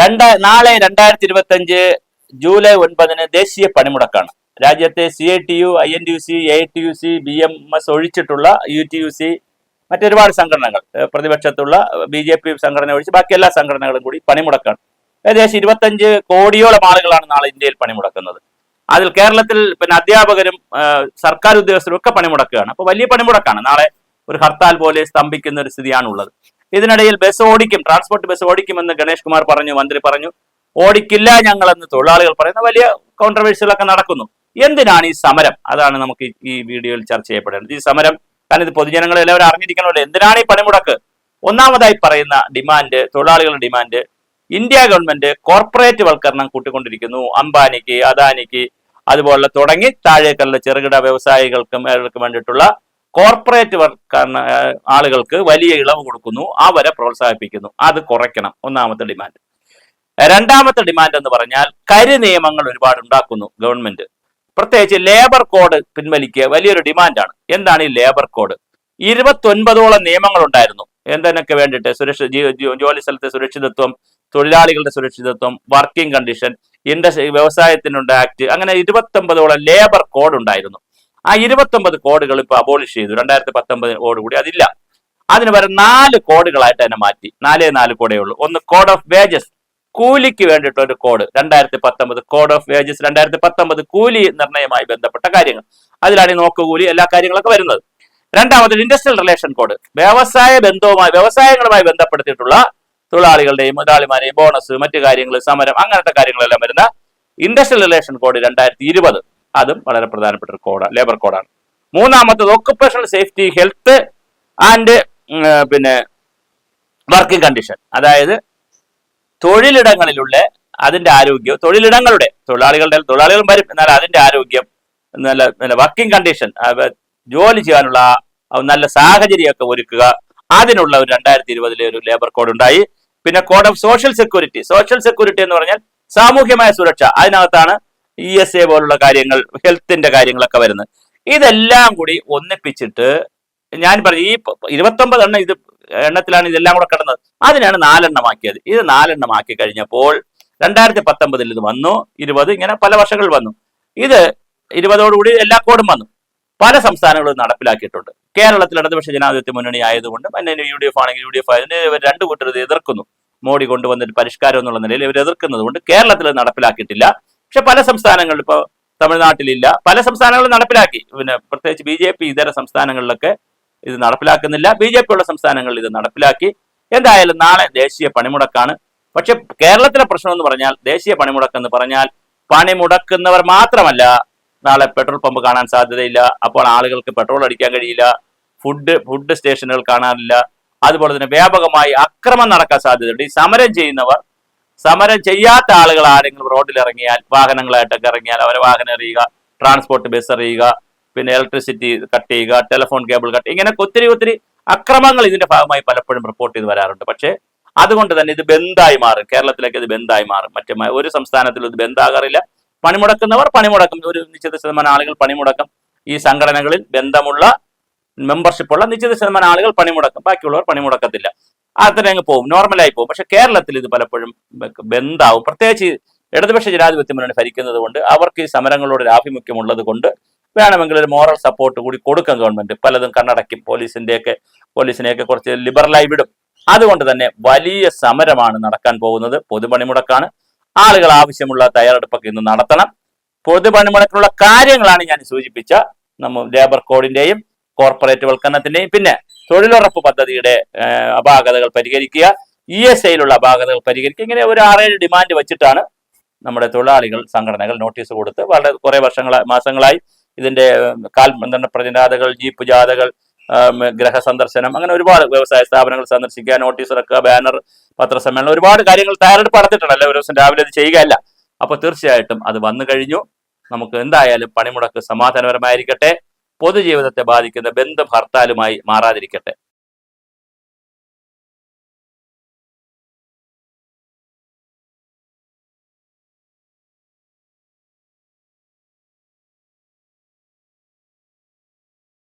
രണ്ടാ നാളെ രണ്ടായിരത്തി ഇരുപത്തി അഞ്ച് ജൂലൈ ഒൻപതിന് ദേശീയ പണിമുടക്കാണ്. രാജ്യത്തെ C I T U I N T U C A I T U C B M ഒഴിച്ചിട്ടുള്ള U T U C മറ്റൊരുപാട് സംഘടനകൾ പ്രതിപക്ഷത്തുള്ള ബി ജെ പി സംഘടന ഒഴിച്ച് ബാക്കി എല്ലാ സംഘടനകളും കൂടി പണിമുടക്കാണ്. ഏകദേശം ഇരുപത്തഞ്ച് കോടിയോളം ആളുകളാണ് നാളെ ഇന്ത്യയിൽ പണിമുടക്കുന്നത്. അതിൽ കേരളത്തിൽ പിന്നെ അധ്യാപകരും സർക്കാർ ഉദ്യോഗസ്ഥരും ഒക്കെ പണിമുടക്കുകയാണ്. അപ്പോൾ വലിയ പണിമുടക്കാണ്. നാളെ ഒരു ഹർത്താൽ പോലെ സ്തംഭിക്കുന്ന ഒരു സ്ഥിതിയാണുള്ളത്. ഇതിനിടയിൽ ബസ് ഓടിക്കും. ട്രാൻസ്പോർട്ട് ബസ് ഓടിക്കുമെന്ന് ഗണേഷ് കുമാർ പറഞ്ഞു മന്ത്രി പറഞ്ഞു. ഓടിക്കില്ല ഞങ്ങളെന്ന് തൊഴിലാളികൾ പറയുന്ന. വലിയ കോൺട്രവേഴ്സികളൊക്കെ നടക്കുന്നു. എന്തിനാണ് ഈ സമരം? അതാണ് നമുക്ക് ഈ- വീഡിയോയിൽ ചർച്ച ചെയ്യപ്പെടേണ്ടത്. ഈ സമരം കാരണം ഇത് പൊതുജനങ്ങൾ എല്ലാവരും അറിഞ്ഞിരിക്കണമല്ലോ. എന്തിനാണ് ഈ പണിമുടക്ക്? ഒന്നാമതായി പറയുന്ന ഡിമാൻഡ് തൊഴിലാളികളുടെ ഡിമാൻഡ് ഇന്ത്യ ഗവൺമെന്റ് കോർപ്പറേറ്റ് വൽക്കരണം കൂട്ടിക്കൊണ്ടിരിക്കുന്നു. അംബാനിക്ക് അദാനിക്ക് അതുപോലെ തുടങ്ങി താഴേക്കുള്ള ചെറുകിട വ്യവസായികൾക്കും വേണ്ടിയിട്ടുള്ള കോർപ്പറേറ്റ് ആളുകൾക്ക് വലിയ ഇളവ് കൊടുക്കുന്നു. അവരെ പ്രോത്സാഹിപ്പിക്കുന്നു. അത് കുറയ്ക്കണം. ഒന്നാമത്തെ ഡിമാൻഡ്. രണ്ടാമത്തെ ഡിമാൻഡ് എന്ന് പറഞ്ഞാൽ കരി നിയമങ്ങൾ ഒരുപാട് ഉണ്ടാക്കുന്നു ഗവൺമെന്റ്. പ്രത്യേകിച്ച് ലേബർ കോഡ് പിൻവലിക്കുക വലിയൊരു ഡിമാൻഡാണ്. എന്താണ് ഈ ലേബർ കോഡ്? ഇരുപത്തൊൻപതോളം നിയമങ്ങൾ ഉണ്ടായിരുന്നു എന്തിനൊക്കെ വേണ്ടിയിട്ട്? സുരക്ഷ ജോലി സ്ഥലത്തെ സുരക്ഷിതത്വം തൊഴിലാളികളുടെ സുരക്ഷിതത്വം വർക്കിംഗ് കണ്ടീഷൻ ഇൻഡസ്ട്രി വ്യവസായത്തിനുണ്ട് ആക്ട് അങ്ങനെ ഇരുപത്തൊമ്പതോളം ലേബർ കോഡ് ഉണ്ടായിരുന്നു. ആ ഇരുപത്തൊമ്പത് കോഡുകൾ ഇപ്പൊ അബോളിഷ് ചെയ്തു. രണ്ടായിരത്തി കൂടി അതില്ല. അതിന് പകരം നാല് കോഡുകളായിട്ട് തന്നെ മാറ്റി. നാലേ നാല് കോഡേ ഉള്ളൂ. ഒന്ന് കോഡ് ഓഫ് വേജസ് കൂലിക്ക് വേണ്ടിയിട്ട് ഒരു കോഡ് രണ്ടായിരത്തി പത്തൊമ്പത് കോഡ് ഓഫ് വേജസ് രണ്ടായിരത്തി പത്തൊമ്പത് കൂലി നിർണയമായി ബന്ധപ്പെട്ട കാര്യങ്ങൾ. അതിലാണ് ഈ നോക്കുകൂലി എല്ലാ കാര്യങ്ങളൊക്കെ വരുന്നത്. രണ്ടാമത് ഇൻഡസ്ട്രിയൽ റിലേഷൻ കോഡ് വ്യവസായ ബന്ധവുമായി വ്യവസായങ്ങളുമായി ബന്ധപ്പെടുത്തിയിട്ടുള്ള തൊഴിലാളികളുടെയും മുതലാളിമാരെയും ബോണസ് മറ്റു കാര്യങ്ങൾ സമരം അങ്ങനത്തെ കാര്യങ്ങളെല്ലാം വരുന്ന ഇൻഡസ്ട്രിയൽ റിലേഷൻ കോഡ് രണ്ടായിരത്തി ഇരുപത്. അതും വളരെ പ്രധാനപ്പെട്ട ഒരു കോഡാണ് ലേബർ കോഡാണ് മൂന്നാമത്തത് ഓക്കുപേഷണൽ സേഫ്റ്റി ഹെൽത്ത് ആൻഡ് പിന്നെ വർക്കിംഗ് കണ്ടീഷൻ അതായത് തൊഴിലിടങ്ങളിലുള്ള അതിന്റെ ആരോഗ്യം തൊഴിലിടങ്ങളുടെ തൊഴിലാളികളുടെ തൊഴിലാളികളും വരും എന്നാൽ അതിന്റെ ആരോഗ്യം നല്ല നല്ല വർക്കിംഗ് കണ്ടീഷൻ ജോലി ചെയ്യാനുള്ള നല്ല സാഹചര്യമൊക്കെ ഒരുക്കുക. അതിനുള്ള ഒരു രണ്ടായിരത്തി ഇരുപതിലെ ഒരു ലേബർ കോഡ് ഉണ്ടായി. പിന്നെ code of social security social security എന്ന് പറഞ്ഞാൽ സാമൂഹ്യമായ സുരക്ഷ. അതിനകത്താണ് ഇ എസ് എ പോലുള്ള കാര്യങ്ങൾ ഹെൽത്തിന്റെ കാര്യങ്ങളൊക്കെ വരുന്നത്. ഇതെല്ലാം കൂടി ഒന്നിപ്പിച്ചിട്ട് ഞാൻ പറഞ്ഞു ഈ ഇരുപത്തൊമ്പത് എണ്ണം ഇത് എണ്ണത്തിലാണ് ഇതെല്ലാം കൂടെ കിടന്നത്. അതിനാണ് നാലെണ്ണമാക്കിയത്. ഇത് നാലെണ്ണമാക്കി കഴിഞ്ഞപ്പോൾ രണ്ടായിരത്തി പത്തൊമ്പതിൽ ഇത് വന്നു. ഇരുപത് ഇങ്ങനെ പല വർഷങ്ങൾ വന്നു. ഇത് ഇരുപതോടുകൂടി എല്ലാ കോഡും വന്നു. പല സംസ്ഥാനങ്ങളും നടപ്പിലാക്കിയിട്ടുണ്ട്. കേരളത്തിൽ ഇടതുപക്ഷ ജനാധിപത്യ മുന്നണി ആയതുകൊണ്ടും അല്ലെങ്കിൽ യു ഡി എഫ് ആണെങ്കിൽ യു ഡി എഫ് ആയതിന് ഇവർ രണ്ട് കൂട്ടർ എതിർക്കുന്നു. മോഡി കൊണ്ടുവന്നിട്ട് പരിഷ്കാരം എന്നുള്ള നിലയിൽ ഇവർ എതിർക്കുന്നത് കൊണ്ട് കേരളത്തിൽ നടപ്പിലാക്കിയിട്ടില്ല. പക്ഷെ പല സംസ്ഥാനങ്ങളിൽ ഇപ്പോൾ തമിഴ്നാട്ടിലില്ല. പല സംസ്ഥാനങ്ങളും നടപ്പിലാക്കി. പിന്നെ പ്രത്യേകിച്ച് ബി ജെ പി ഇതര സംസ്ഥാനങ്ങളിലൊക്കെ ഇത് നടപ്പിലാക്കുന്നില്ല. ബി ജെ പി ഉള്ള സംസ്ഥാനങ്ങളിൽ ഇത് നടപ്പിലാക്കി. എന്തായാലും നാളെ ദേശീയ പണിമുടക്കാണ്. പക്ഷെ കേരളത്തിലെ പ്രശ്നം എന്ന് പറഞ്ഞാൽ ദേശീയ പണിമുടക്ക് എന്ന് പറഞ്ഞാൽ പണിമുടക്കുന്നവർ മാത്രമല്ല നാളെ പെട്രോൾ പമ്പ് കാണാൻ സാധ്യതയില്ല. അപ്പോൾ ആളുകൾക്ക് പെട്രോൾ അടിക്കാൻ കഴിയില്ല. ഫുഡ് ഫുഡ് സ്റ്റേഷനുകൾ കാണാനില്ല. അതുപോലെ തന്നെ വ്യാപകമായി അക്രമം നടക്കാൻ സാധ്യതയുണ്ട്. ഈ സമരം ചെയ്യുന്നവർ സമരം ചെയ്യാത്ത ആളുകൾ ആരെങ്കിലും റോഡിൽ ഇറങ്ങിയാൽ വാഹനങ്ങളായിട്ടൊക്കെ ഇറങ്ങിയാൽ അവരെ വാഹനം എറിയുക ട്രാൻസ്പോർട്ട് ബസ് എറിയുക പിന്നെ ഇലക്ട്രിസിറ്റി കട്ട് ചെയ്യുക ടെലിഫോൺ കേബിൾ കട്ട് ഇങ്ങനെ ഒത്തിരി ഒത്തിരി അക്രമങ്ങൾ ഇതിന്റെ ഭാഗമായി പലപ്പോഴും റിപ്പോർട്ട് ചെയ്ത് വരാറുണ്ട്. പക്ഷേ അതുകൊണ്ട് തന്നെ ഇത് ബന്ധായി മാറും. കേരളത്തിലേക്ക് ഇത് ബന്ധായി മാറും. മറ്റു ഒരു സംസ്ഥാനത്തിലും ഇത് ബന്ധാകാറില്ല. പണിമുടക്കുന്നവർ പണിമുടക്കും. ഒരു നിശ്ചിത ശതമാനം ആളുകൾ പണിമുടക്കും. ഈ സംഘടനകളിൽ ബന്ധമുള്ള മെമ്പർഷിപ്പുള്ള നിശ്ചിത ശതമാനം ആളുകൾ പണിമുടക്കും. ബാക്കിയുള്ളവർ പണിമുടക്കത്തില്ല. അത്ര അങ്ങ് പോകും നോർമലായി പോകും പക്ഷെ കേരളത്തിൽ ഇത് പലപ്പോഴും ബന്ധാവും. പ്രത്യേകിച്ച് ഇടതുപക്ഷ ജനാധിപത്യം മുന്നണി ഭരിക്കുന്നത് കൊണ്ട് അവർക്ക് ഈ സമരങ്ങളോട് ഒരു ആഭിമുഖ്യം ഉള്ളത് കൊണ്ട് വേണമെങ്കിൽ ഒരു മോറൽ സപ്പോർട്ട് കൂടി കൊടുക്കും ഗവൺമെന്റ്. പലതും കണ്ണടയ്ക്കും. പോലീസിന്റെയൊക്കെ പോലീസിനെയൊക്കെ കുറച്ച് ലിബറലായി വിടും. അതുകൊണ്ട് തന്നെ വലിയ സമരമാണ് നടക്കാൻ പോകുന്നത്. പൊതുപണിമുടക്കാണ്. ആളുകൾ ആവശ്യമുള്ള തയ്യാറെടുപ്പൊക്കെ ഇന്ന് നടത്തണം. പൊതുപണിമുടക്കിനുള്ള കാര്യങ്ങളാണ് ഞാൻ സൂചിപ്പിച്ച. നമ്മൾ ലേബർ കോഡിന്റെയും കോർപ്പറേറ്റ് വൽക്കരണത്തിന്റെയും പിന്നെ തൊഴിലുറപ്പ് പദ്ധതിയുടെ അപാകതകൾ പരിഹരിക്കുക ഇ എസ് ഐയിലുള്ള അപാകതകൾ പരിഹരിക്കുക ഇങ്ങനെ ഒരു ആറേഴ് ഡിമാൻഡ് വെച്ചിട്ടാണ് നമ്മുടെ തൊഴിലാളികൾ സംഘടനകൾ നോട്ടീസ് കൊടുത്ത് വളരെ കുറെ വർഷങ്ങൾ മാസങ്ങളായി ഇതിന്റെ കാൽ എന്താണ് പ്രതിനാഥകൾ ജീപ്പ് ജാഥകൾ ഗ്രഹ സന്ദർശനം അങ്ങനെ ഒരുപാട് വ്യവസായ സ്ഥാപനങ്ങൾ സന്ദർശിക്കുക നോട്ടീസ് ഇറക്കുക ബാനർ പത്രസമ്മേളനം ഒരുപാട് കാര്യങ്ങൾ തയ്യാറെടുപ്പ് നടത്തിയിട്ടുണ്ടല്ലോ ഒരു ദിവസം രാവിലെ ഇത് ചെയ്യുകയല്ല. അപ്പൊ തീർച്ചയായിട്ടും അത് വന്നു കഴിഞ്ഞു. നമുക്ക് എന്തായാലും പണിമുടക്ക് സമാധാനപരമായിരിക്കട്ടെ. പൊതുജീവിതത്തെ ബാധിക്കുന്ന ബന്ധം ഭർത്താലുമായി മാറാതിരിക്കട്ടെ.